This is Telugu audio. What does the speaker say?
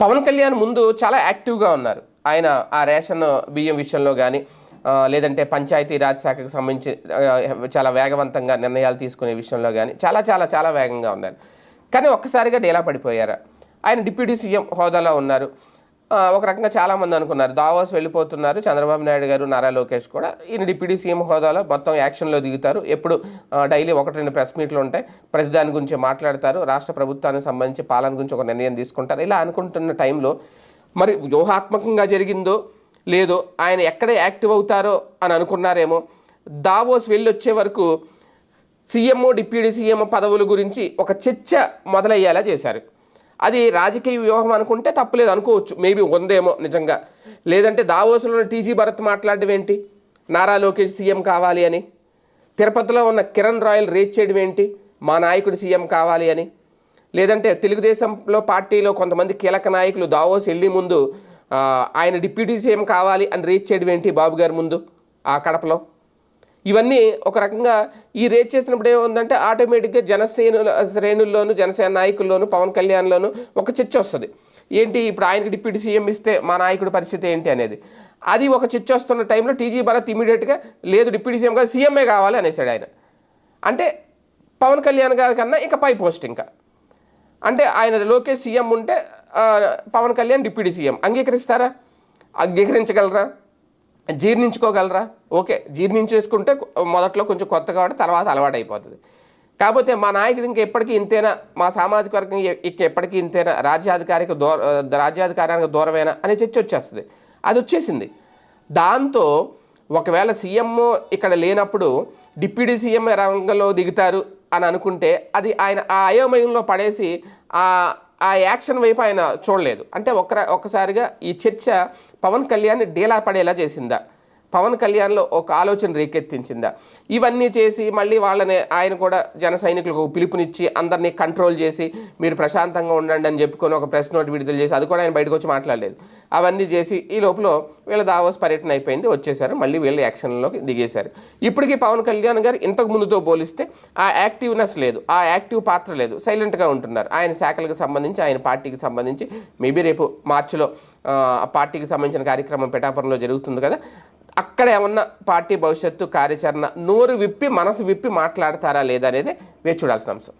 పవన్ కళ్యాణ్ ముందు చాలా యాక్టివ్గా ఉన్నారు. ఆయన ఆ రేషన్ బియ్యం విషయంలో కానీ లేదంటే పంచాయతీ రాజ్ శాఖకు సంబంధించి చాలా వేగవంతంగా నిర్ణయాలు తీసుకునే విషయంలో కానీ చాలా చాలా చాలా వేగంగా ఉన్నారు. కానీ ఒక్కసారిగా డేలా పడిపోయారు. ఆయన డిప్యూటీ సీఎం హోదాలో ఉన్నారు. ఒక రకంగా చాలామంది అనుకున్నారు. దావోస్ వెళ్ళిపోతున్నారు. చంద్రబాబు నాయుడు గారు నారా లోకేష్ కూడా. ఈయన డిప్యూటీ సీఎం హోదాలో మొత్తం యాక్షన్లో దిగుతారు. ఎప్పుడు డైలీ ఒకటి రెండు ప్రెస్ మీట్లు ఉంటాయి. ప్రతి దాని గురించి మాట్లాడతారు. రాష్ట్ర ప్రభుత్వానికి సంబంధించి పాలన గురించి ఒక నిర్ణయం తీసుకుంటారు. ఇలా అనుకుంటున్న టైంలో మరి వ్యూహాత్మకంగా జరిగిందో లేదో ఆయన ఎక్కడ యాక్టివ్ అవుతారో అని అనుకున్నారేమో దావోస్ వెళ్ళి వచ్చే వరకు సీఎంఓ డిప్యూటీ సీఎం పదవుల గురించి ఒక చర్చ మొదలయ్యేలా చేశారు. అది రాజకీయ వ్యూహం అనుకుంటే తప్పులేదు అనుకోవచ్చు. మేబీ ఉందేమో నిజంగా. లేదంటే దావోసులో టీజీ భరత్ మాట్లాడడం ఏంటి నారా లోకేష్ సీఎం కావాలి అని. తిరుపతిలో ఉన్న కిరణ్ రాయల్ రేట్ చేయడం ఏంటి మా నాయకుడు సీఎం కావాలి అని. లేదంటే తెలుగుదేశంలో పార్టీలో కొంతమంది కీలక నాయకులు దావోస్ వెళ్ళి ముందు ఆయన డిప్యూటీ సీఎం కావాలి అని రేట్ చేయడం ఏంటి బాబు గారి ముందు ఆ కడపలో? ఇవన్నీ ఒక రకంగా ఈ రేట్ చేసినప్పుడు ఏముందంటే ఆటోమేటిక్గా జనసేన శ్రేణుల్లోనూ జనసేన నాయకుల్లోనూ పవన్ కళ్యాణ్లోనూ ఒక చర్చ వస్తుంది. ఏంటి? ఇప్పుడు ఆయనకి డిప్యూటీ సీఎం ఇస్తే మా నాయకుడి పరిస్థితి ఏంటి అనేది. అది ఒక చర్చ వస్తున్న టైంలో టీజీ భరత్ ఇమీడియట్గా లేదు డిప్యూటీ సీఎం కాదు సీఎంఏ కావాలి అనేసాడు ఆయన. అంటే పవన్ కళ్యాణ్ గారి కన్నా ఇంకా పై పోస్ట్ ఇంకా. అంటే ఆయన లోకేష్ సీఎం ఉంటే పవన్ కళ్యాణ్ డిప్యూటీ సీఎం. అంగీకరిస్తారా? అంగీకరించగలరా? జీర్ణించుకోగలరా? ఓకే జీర్ణించేసుకుంటే మొదట్లో కొంచెం కొత్త కాబట్టి తర్వాత అలవాటు అయిపోతుంది కాకపోతే మా నాయకుడు ఇంక ఎప్పటికీ ఇంతేనా? మా సామాజిక వర్గం ఇక ఎప్పటికీ ఇంతేనా? రాజ్యాధికారికి దూర రాజ్యాధికారానికి దూరమేనా? అనే చర్చ వచ్చేస్తుంది. అది వచ్చేసింది. దాంతో ఒకవేళ సీఎం ఇక్కడ లేనప్పుడు డిప్యూటీ సీఎం రంగంలో దిగుతారు అని అనుకుంటే అది ఆయన ఆ అయోమయంలో పడేసి ఆ యాక్షన్ వైపు ఆయన చూడలేదు. అంటే ఒక ఒక్కసారిగా ఈ చర్చ పవన్ కళ్యాణ్ డీలా పడేలా చేసిందా? పవన్ కళ్యాణ్లో ఒక ఆలోచన రేకెత్తించిందా? ఇవన్నీ చేసి మళ్ళీ వాళ్ళని ఆయన కూడా జన సైనికులకు పిలుపునిచ్చి అందరినీ కంట్రోల్ చేసి మీరు ప్రశాంతంగా ఉండండి అని చెప్పుకొని ఒక ప్రెస్ నోట్ విడుదల చేసి అది కూడా ఆయన బయటకు వచ్చి మాట్లాడలేదు. అవన్నీ చేసి ఈ లోపల వీళ్ళ దావోస్ పర్యటన అయిపోయింది వచ్చేసారు. మళ్ళీ వీళ్ళు యాక్షన్లోకి దిగేశారు. ఇప్పటికీ పవన్ కళ్యాణ్ గారు ఇంతకు ముందుతో పోలిస్తే ఆ యాక్టివ్నెస్ లేదు ఆ యాక్టివ్ పాత్ర లేదు. సైలెంట్గా ఉంటున్నారు. ఆయన శాఖలకు సంబంధించి ఆయన పార్టీకి సంబంధించి మేబీ రేపు మార్చిలో పార్టీకి సంబంధించిన కార్యక్రమం పిఠాపురంలో జరుగుతుంది కదా. అక్కడ ఏమన్నా పార్టీ భవిష్యత్తు కార్యాచరణ నోరు విప్పి మనసు విప్పి మాట్లాడతారా లేదా అనేది వేచి చూడాల్సిన అంశం.